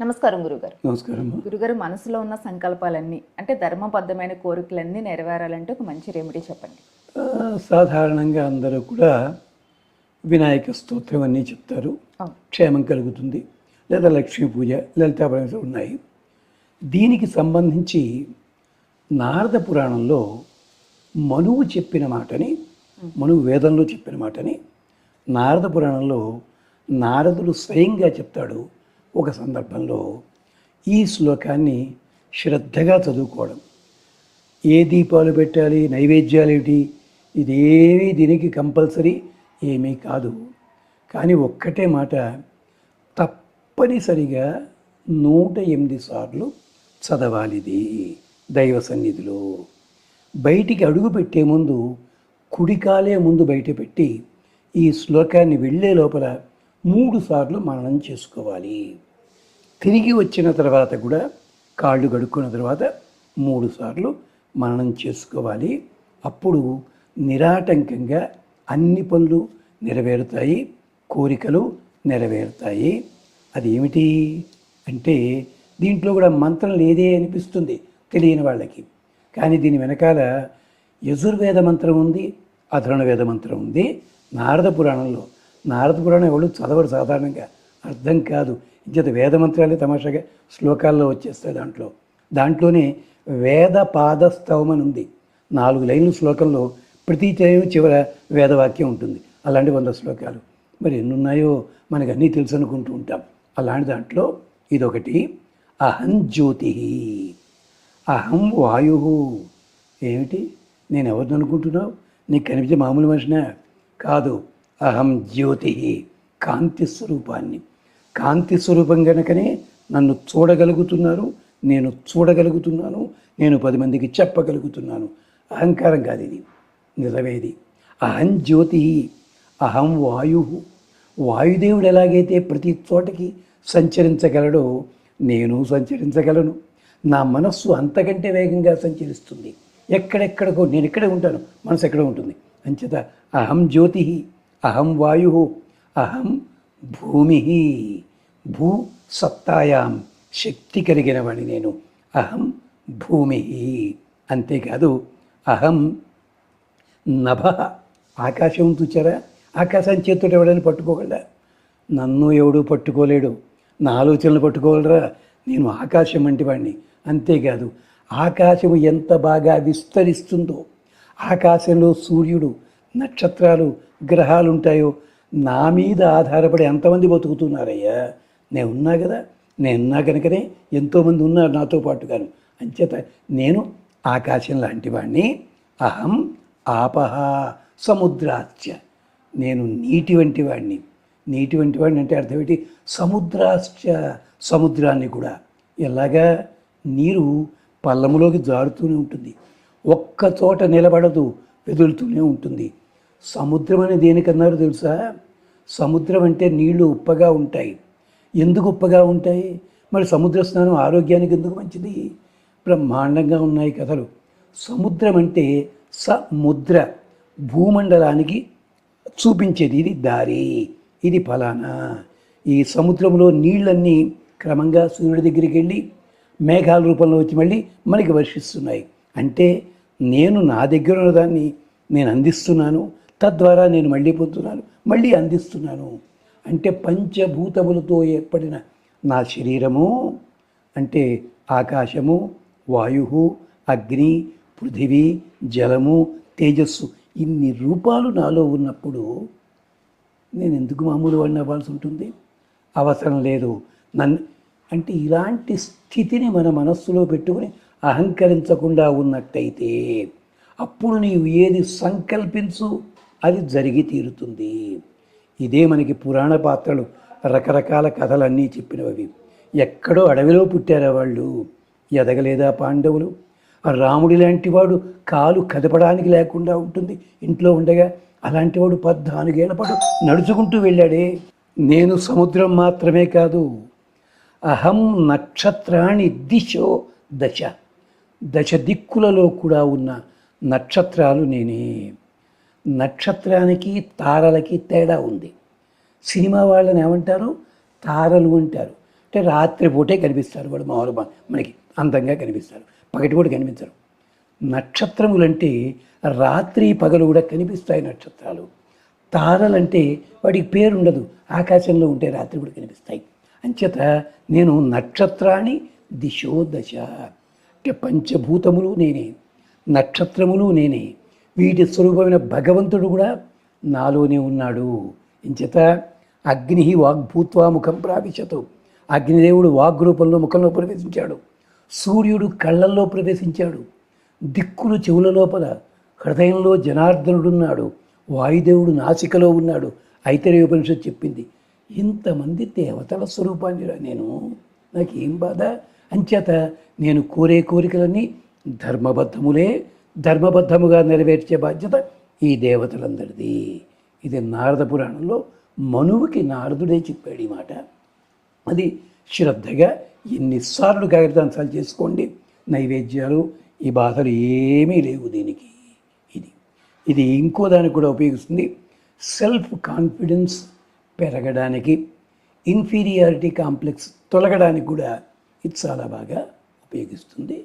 నమస్కారం గురుగారు. నమస్కారం గురుగారు మనసులో ఉన్న సంకల్పాలన్నీ అంటే ధర్మబద్ధమైన కోరికలన్నీ నెరవేరాలంటే ఒక మంచి రెమెడీ చెప్పండి. సాధారణంగా అందరూ కూడా వినాయక స్తోత్రం అన్నీ చెప్తారు. క్షేమం కలుగుతుంది. లేదా లక్ష్మీ పూజ లలితా పరమేశ్వరు ఉన్నాయి. దీనికి సంబంధించి నారద పురాణంలో మనువు చెప్పిన మాటని మనువు వేదంలో చెప్పిన మాటని నారద పురాణంలో నారదుడు స్వయంగా చెప్తాడు. ఒక సందర్భంలో ఈ శ్లోకాన్ని శ్రద్ధగా చదువుకోవడం. ఏ దీపాలు పెట్టాలి నైవేద్యాలు ఏమిటి ఇదేమీ దీనికి కంపల్సరీ ఏమీ కాదు. కానీ ఒక్కటే మాట తప్పనిసరిగా నూట ఎనిమిది సార్లు చదవాలిది దైవ సన్నిధిలో. బయటికి అడుగు పెట్టే ముందు కుడికాలే ముందు బయట పెట్టి ఈ శ్లోకాన్ని వెళ్ళే లోపల మూడు సార్లు మననం చేసుకోవాలి. తిరిగి వచ్చిన తర్వాత కూడా కాళ్ళు గడుక్కున్న తర్వాత మూడు సార్లు మననం చేసుకోవాలి. అప్పుడు నిరాటంకంగా అన్ని పనులు నెరవేరుతాయి కోరికలు నెరవేరుతాయి. అది ఏమిటి అంటే దీంట్లో కూడా మంత్రం లేదే అనిపిస్తుంది తెలియని వాళ్ళకి. కానీ దీని వెనకాల యజుర్వేద మంత్రం ఉంది అధర్ణవేద మంత్రం ఉంది. నారద పురాణంలో నారద పురాణం ఎవరు చదవరు సాధారణంగా. అర్థం కాదు. ఇంచేత వేదమంత్రాలే తమాషాగా శ్లోకాల్లో వచ్చేస్తాయి దాంట్లో. దాంట్లోనే వేద పాదస్తవం అని ఉంది. నాలుగు లైన్ల శ్లోకంలో ప్రతి చయం చివర వేదవాక్యం ఉంటుంది. అలాంటి వంద శ్లోకాలు. మరి ఎన్ని ఉన్నాయో మనకు అన్నీ తెలుసు అనుకుంటూ ఉంటాం. అలాంటి దాంట్లో ఇదొకటి. అహం జ్యోతి. అహం వాయు. ఏమిటి? నేను ఎవరిని అనుకుంటున్నావు? నీకు కనిపించే మామూలు మనిషినా? కాదు. అహం జ్యోతి కాంతి స్వరూపాన్ని. కాంతి స్వరూపం గనకనే నన్ను చూడగలుగుతున్నారు నేను చూడగలుగుతున్నాను నేను పది మందికి చెప్పగలుగుతున్నాను. అహంకారం కాదు ఇది నిజమేది అహం జ్యోతి అహం వాయు. వాయుదేవుడు ఎలాగైతే ప్రతి చోటకి సంచరించగలడో నేను సంచరించగలను. నా మనస్సు అంతకంటే వేగంగా సంచరిస్తుంది. ఎక్కడెక్కడికో నేను ఇక్కడే ఉంటాను మనసు ఎక్కడ ఉంటుంది. అంచేత అహం జ్యోతి. అహం వాయు అహం భూమి. భూ సత్తాయాం శక్తి కలిగిన నేను. అహం భూమి. అంతేకాదు అహం నభ. ఆకాశం చూచారా? ఆకాశాన్ని చేతుడు ఎవడని పట్టుకోగలరా నన్ను ఎవడు పట్టుకోలేడు. నా ఆలోచనలు పట్టుకోగలరా? నేను ఆకాశం వంటి వాడిని అంతేకాదు ఆకాశము ఎంత బాగా విస్తరిస్తుందో ఆకాశంలో సూర్యుడు నక్షత్రాలు గ్రహాలు ఉంటాయో నా మీద ఆధారపడి ఎంతమంది బతుకుతున్నారయ్యా? నేను ఉన్నా కదా నేనున్నా కనుకనే ఎంతోమంది ఉన్నారు నాతో పాటుగాను. అంచేత నేను ఆకాశం లాంటి వాణ్ణి అహం ఆపహ సముద్రాశ్చ నేను నీటి వంటి వాడిని నీటి వంటి వాడిని అంటే అర్థం ఏంటి? సముద్రాశ్చ సముద్రాన్ని కూడా. ఎలాగా? నీరు పల్లములోకి జారుతూనే ఉంటుంది. ఒక్క చోట నిలబడదు వెదులుతూనే ఉంటుంది. సముద్రం అని దేనికన్నారు తెలుసా? సముద్రం అంటే నీళ్ళు ఉప్పగా ఉంటాయి. ఎందుకు ఉప్పగా ఉంటాయి? మరి సముద్ర స్నానం ఆరోగ్యానికి ఎందుకు మంచిది? బ్రహ్మాండంగా ఉన్నాయి కథలు. సముద్రం అంటే సముద్ర భూమండలానికి చూపించేది. ఇది దారి. ఇది ఫలానా. ఈ సముద్రంలో నీళ్ళన్నీ క్రమంగా సూర్యుడి దగ్గరికి వెళ్ళి మేఘాల రూపంలో వచ్చి మళ్ళీ మనకి వర్షిస్తున్నాయి. అంటే నేను నా దగ్గర ఉన్న దాన్ని నేను అందిస్తున్నాను. తద్వారా నేను మళ్ళీ పొందుతున్నాను మళ్ళీ అందిస్తున్నాను. అంటే పంచభూతములతో ఏర్పడిన నా శరీరము అంటే ఆకాశము వాయు అగ్ని పృథివీ జలము తేజస్సు ఇన్ని రూపాలు నాలో ఉన్నప్పుడు నేను ఎందుకు మామూలు వాడిని అవ్వాల్సి ఉంటుంది? అవసరం లేదు. నన్ను అంటే ఇలాంటి స్థితిని మన మనస్సులో పెట్టుకుని అహంకరించకుండా ఉన్నట్టయితే అప్పుడు నీవు ఏది సంకల్పించు? అది జరిగి తీరుతుంది. ఇదే మనకి పురాణ పాత్రలు రకరకాల కథలన్నీ చెప్పినవి. ఎక్కడో అడవిలో పుట్టారా వాళ్ళు? ఎదగలేదా పాండవులు? రాముడి లాంటి వాడు కాలు కదపడానికి లేకుండా ఉంటుంది ఇంట్లో ఉండగా. అలాంటివాడు పద్నాలుగేళ్ళ పాటు నడుచుకుంటూ వెళ్ళాడే. నేను సముద్రం మాత్రమే కాదు అహం నక్షత్రాణి దిశో దశ. దశ దిక్కులలో కూడా ఉన్న నక్షత్రాలు నేనే. నక్షత్రానికి తారలకి తేడా ఉంది. సినిమా వాళ్ళని ఏమంటారు? తారలు అంటారు. అంటే రాత్రిపూటే కనిపిస్తారు వాడు మామూలు మనకి అందంగా కనిపిస్తారు. పగటిపూట కనిపించరు. నక్షత్రములంటే రాత్రి పగలు కూడా కనిపిస్తాయి నక్షత్రాలు. తారలంటే వాటికి పేరు ఉండదు ఆకాశంలో ఉంటే రాత్రి కూడా కనిపిస్తాయి. అంచేత నేను నక్షత్రాన్ని దిశో దశ అంటే పంచభూతములు నేనే. నక్షత్రములు నేనే. వీటి స్వరూపమైన భగవంతుడు కూడా నాలోనే ఉన్నాడు. ఇంచేత అగ్ని వాగ్భూత్వా ముఖం ప్రావిశతు. అగ్నిదేవుడు వాగ్రూపంలో ముఖంలో ప్రవేశించాడు. సూర్యుడు కళ్ళల్లో ప్రవేశించాడు. దిక్కులు చెవుల లోపల హృదయంలో జనార్దనుడున్నాడు. వాయుదేవుడు నాసికలో ఉన్నాడు. ఐతరే ఉపనిషత్తు చెప్పింది. ఇంతమంది దేవతల స్వరూపాన్ని నేను? నాకేం బాధ? అంచేత నేను కోరే కోరికలన్నీ ధర్మబద్ధములే ధర్మబద్ధముగా నెరవేర్చే బాధ్యత ఈ దేవతలందరిది. ఇది నారద పురాణంలో మనువుకి నారదుడే చెప్పాడు ఈ మాట. అది శ్రద్ధగా ఎన్నిసార్లు కాగితాంశాలు చేసుకోండి. నైవేద్యాలు ఈ బాధలు ఏమీ లేవు దీనికి. ఇది ఇది ఇంకో దానికి కూడా ఉపయోగిస్తుంది. సెల్ఫ్ కాన్ఫిడెన్స్ పెరగడానికి ఇన్ఫీరియారిటీ కాంప్లెక్స్ తొలగడానికి కూడా ఇది చాలా బాగా ఉపయోగిస్తుంది.